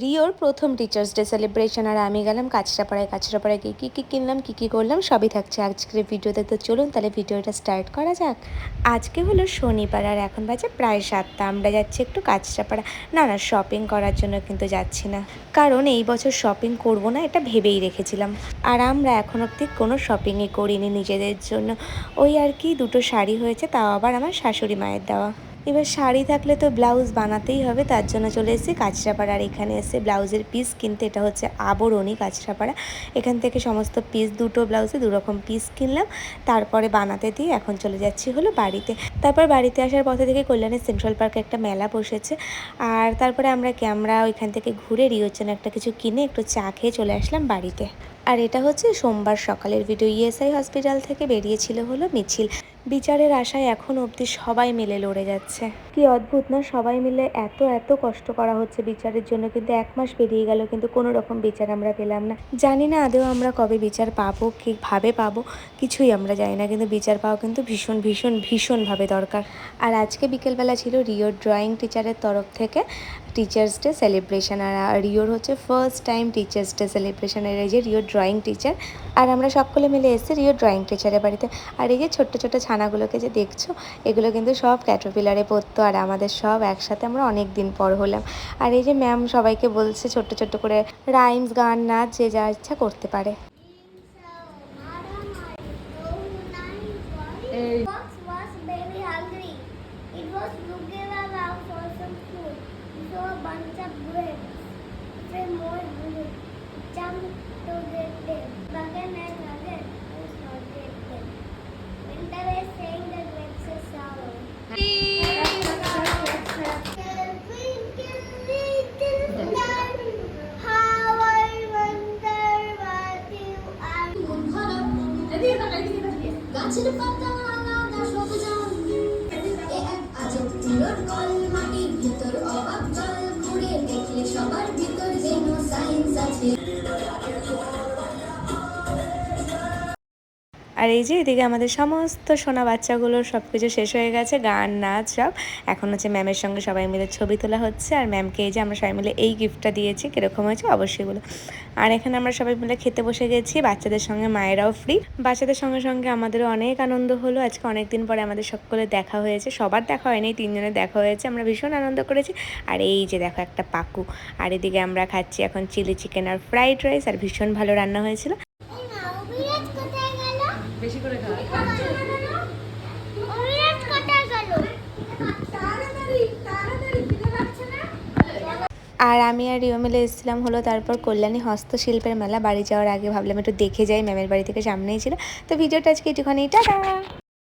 রিওর প্রথম teachers day celebration আর আমি গেলাম কাছড়াপাড়ায় কাছড়াপাড়ায় কী কী কী কিনলাম, কী কী করলাম, সবই থাকছে আজকের ভিডিওতে। তো চলুন তাহলে ভিডিওটা স্টার্ট করা যাক। আজকে হলো শনিবার, আর এখন বাজে প্রায় সাতটা। আমরা যাচ্ছি একটু কাছড়াপাড়া না না শপিং করার জন্য কিন্তু যাচ্ছি না। কারণ এই বছর শপিং করব না, এটা ভেবেই রেখেছিলাম। আর আমরা এখন অবধি কোনো শপিংই করিনি নিজেদের জন্য। ওই আর কি, দুটো শাড়ি হয়েছে, তাও আবার আমার শাশুড়ি মায়ের দেওয়া। এবার শাড়ি থাকলে তো ব্লাউজ বানাতেই হবে, তার জন্য চলে এসেছি কাঁচরাপাড়া আর এখানে এসে ব্লাউজের পিস কিনতে, এটা হচ্ছে আবরণী কাঁচরাপাড়া। এখান থেকে সমস্ত পিস দুটো ব্লাউজে দু রকম পিস কিনলাম, তারপরে বানাতে দিয়ে এখন চলে যাচ্ছি হলো বাড়িতে। তারপর বাড়িতে আসার পথে থেকে কল্যাণের সেন্ট্রাল পার্কে একটা মেলা বসেছে, আর তারপরে আমরা ক্যামেরা ওইখান থেকে ঘুরে রিওর জন্য একটা কিছু কিনে একটু চা খেয়ে চলে আসলাম বাড়িতে। আর এটা হচ্ছে সোমবার সকালের ভিডিও ইএসআই হসপিটাল থেকে বেরিয়েছিল হলো মিছিল। বিচারের আশায় এখন অবধি সবাই মিলে লড়ে যাচ্ছে। কি অদ্ভুত না সবাই মিলে এত এত কষ্ট করা হচ্ছে বিচারের জন্য কিন্তু এক মাস পেরিয়ে গেল কিন্তু কোনো রকম বিচার আমরা পেলাম না। জানি না আদেও আমরা কবে বিচার পাবো কীভাবে পাবো কিছুই আমরা জানি না কিন্তু বিচার পাওয়া কিন্তু ভীষণ ভীষণ ভীষণভাবে দরকার। আর আজকে বিকেলবেলা ছিল রিওর ড্রয়িং টিচারের তরফ থেকে টিচার্স ডে সেলিব্রেশন আর রিওর হচ্ছে ফার্স্ট টাইম টিচার্স ডে সেলিব্রেশনের এই যে রিওর ড্রয়িং টিচার আর আমরা সকলে মিলে এসেছি রিওর ড্রয়িং টিচারের বাড়িতে। আর এই যে ছোট্ট ছোট্ট ছানাগুলোকে যে দেখছ, এগুলো কিন্তু সব ক্যাটারপিলারে পড়তো আর আমাদের সব একসাথে আমরা অনেক দিন পর হলাম। আর এই যে ম্যাম সবাইকে বলছে ছোট্ট ছোট্ট করে রাইমস গান, নাচ, যে যা ইচ্ছা করতে পারে। গাছের পাতা আলাদা সবুজ এ এক আজব তিরর কল মাটির ভিতর অবাক জল ঘুরে দেখলে সবার ভিতর যেন সায়েন্স আছে। আর এই যে এদিকে আমাদের সমস্ত সোনা বাচ্চাগুলোর সব কিছু শেষ হয়ে গেছে, গান, নাচ সব। এখন হচ্ছে ম্যামের সঙ্গে সবাই মিলে ছবি তোলা হচ্ছে, আর ম্যামকে এই যে আমরা সবাই মিলে এই গিফটটা দিয়েছি, কীরকম হয়েছে অবশ্যই বলো। আর এখানে আমরা সবাই মিলে খেতে বসে গেছি, বাচ্চাদের সঙ্গে মায়েরাও ফ্রি বাচ্চাদের সঙ্গে সঙ্গে আমাদেরও অনেক আনন্দ হলো, আজকে অনেক দিন পরে আমাদের সকলে দেখা হয়েছে, সবার দেখা হয়নি তিনজনের দেখা হয়েছে, আমরা ভীষণ আনন্দ করেছি। আর এই যে দেখো একটা পাকু, আর এদিকে আমরা খাচ্ছি এখন চিলি চিকেন আর ফ্রাইড রাইস আর ভীষণ ভালো রান্না হয়েছিল। বেশি করে আর আমি আর রিও মিলে এসেছিলাম হলো তারপর কল্যাণী হস্তশিল্পের মেলা, বাড়ি যাওয়ার আগে ভাবলাম একটু দেখে যাই, ম্যামের বাড়ি থেকে সামনেই ছিল। তো ভিডিওটা আজকে একটুখানি, টাটা!